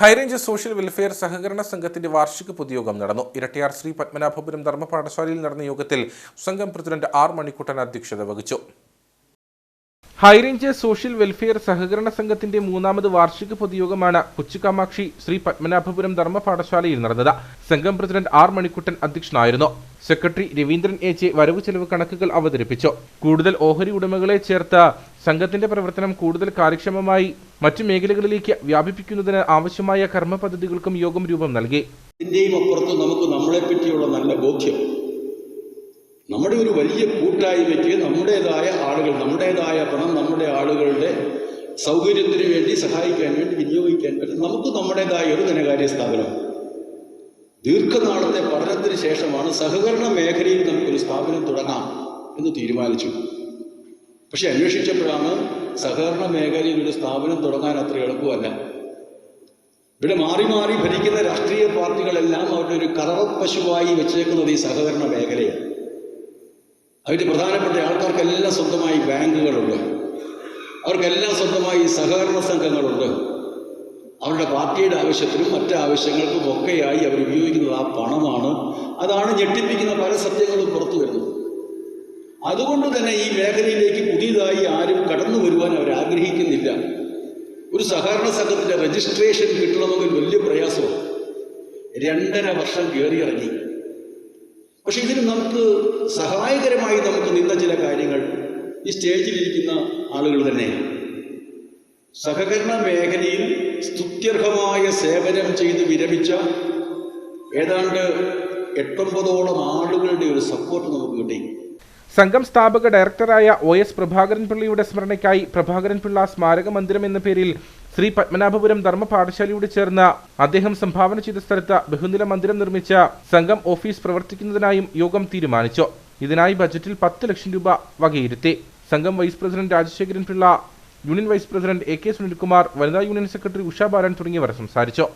High range social welfare സഹകരണ സംഘത്തിന്റെ വാർഷിക പൊതുയോഗം നടന്നു. ഇരട്ടിയാർ ശ്രീ പത്മനാഭപുരം ധർമ്മ പാഠശാലയിൽ നടന്ന യോഗത്തിൽ സംഘം പ്രസിഡന്റ് ആർ മണിക്കുട്ടൻ അധ്യക്ഷത വഹിച്ചു. ഹൈറേഞ്ച് സോഷ്യൽ വെൽഫെയർ സഹകരണ സംഘത്തിന്റെ മൂന്നാമത് വാർഷിക പൊതുയോഗമാണ് കൊച്ചുകാമാക്ഷി ശ്രീ പത്മനാഭപുരം ധർമ്മ പാഠശാലയിൽ നടന്നത്. സംഘം പ്രസിഡന്റ് ആർ മണിക്കുട്ടൻ അധ്യക്ഷനായിരുന്നു. സെക്രട്ടറി രവീന്ദ്രൻ എ ജെ വരവ് ചെലവ് കണക്കുകൾ അവതരിപ്പിച്ചു. കൂടുതൽ ഓഹരി ഉടമകളെ ചേർത്ത് സംഘത്തിന്റെ പ്രവർത്തനം കൂടുതൽ കാര്യക്ഷമമായി മറ്റു മേഖലകളിലേക്ക് വ്യാപിപ്പിക്കുന്നതിന് ആവശ്യമായ കർമ്മ പദ്ധതികൾക്കും യോഗം രൂപം നൽകി. ഇതിന്റെയും അപ്പുറത്ത് നമുക്ക് നമ്മളെ പറ്റിയുള്ള നല്ല ബോധ്യം. നമ്മുടെ ഒരു വലിയ കൂട്ടായ്മയ്ക്ക് നമ്മുടേതായ ആളുകൾ നമ്മുടേതായ പണം നമ്മുടെ ആളുകളുടെ സൗകര്യത്തിന് വേണ്ടി സഹായിക്കാൻ വേണ്ടി വിനിയോഗിക്കാൻ പറ്റും. നമുക്ക് നമ്മുടേതായ ഒരു ധനകാര്യ സ്ഥാപനം. ദീർഘനാളത്തെ പഠനത്തിന് ശേഷമാണ് സഹകരണ മേഖലയിൽ നമുക്കൊരു സ്ഥാപനം തുടങ്ങാം എന്ന് തീരുമാനിച്ചു. പക്ഷെ അന്വേഷിച്ചപ്പോഴാണ് സഹകരണ മേഖലയിൽ ഒരു സ്ഥാപനം തുടങ്ങാൻ അത്ര എളുപ്പമല്ല. ഇവിടെ മാറി മാറി ഭരിക്കുന്ന രാഷ്ട്രീയ പാർട്ടികളെല്ലാം അവരുടെ ഒരു കറവപ്പശുവായി വെച്ചേക്കുന്നത് ഈ സഹകരണ മേഖലയാണ്. അതിന്റെ പ്രധാനപ്പെട്ട ആൾക്കാർക്കെല്ലാം സ്വന്തമായി ബാങ്കുകളുണ്ട്. അവർക്കെല്ലാം സ്വന്തമായി സഹകരണ സംഘങ്ങളുണ്ട്. അവരുടെ പാർട്ടിയുടെ ആവശ്യത്തിനും മറ്റ് ആവശ്യങ്ങൾക്കും ഒക്കെയായി അവർ ഉപയോഗിക്കുന്നത് ആ പണമാണ്. അതാണ് ഞെട്ടിപ്പിക്കുന്ന പല സത്യങ്ങളും പുറത്തു വരുന്നത്. അതുകൊണ്ട് തന്നെ ഈ മേഖലയിലേക്ക് പുതിയതായി ആരും കടന്നു വരുവാൻ അവർ ആഗ്രഹിക്കുന്നില്ല. ഒരു സഹകരണ സംഘത്തിന്റെ രജിസ്ട്രേഷൻ കിട്ടണമെങ്കിൽ വലിയ പ്രയാസമാണ്. രണ്ടര വർഷം കയറി ഇറങ്ങി. പക്ഷെ ഇതിന് നമുക്ക് സഹായകരമായി നമുക്ക് നിന്ന ചില കാര്യങ്ങൾ ഈ സ്റ്റേജിലിരിക്കുന്ന ആളുകൾ തന്നെയാണ്. സഹകരണ മേഖലയിൽ സ്തുത്യർഹമായ സേവനം ചെയ്ത് വിരമിച്ച ഏതാണ്ട് എട്ടൊമ്പതോളം ആളുകളുടെ ഒരു സപ്പോർട്ട് നമുക്ക് കിട്ടി. സംഘം സ്ഥാപക ഡയറക്ടറായ ഒ എസ് പ്രഭാകരൻ പിള്ളയുടെ സ്മരണയ്ക്കായി പ്രഭാകരൻപിള്ള സ്മാരക മന്ദിരം എന്ന പേരിൽ ശ്രീ പത്മനാഭപുരം ധർമ്മ പാഠശാലയോട് ചേർന്ന് അദ്ദേഹം സംഭാവന ചെയ്ത സ്ഥലത്ത് ബഹുനില മന്ദിരം നിർമ്മിച്ച സംഘം ഓഫീസ് പ്രവർത്തിക്കുന്നതിനായും യോഗം തീരുമാനിച്ചു. ഇതിനായി ബജറ്റിൽ പത്ത് ലക്ഷം രൂപ വകയിരുത്തി. സംഘം vice president Rajasekharan Pillai union vice president A K Sunilkumar വനിതാ യൂണിയൻ സെക്രട്ടറി ഉഷാ ബാലൻ തുടങ്ങിയവർ സംസാരിച്ചു.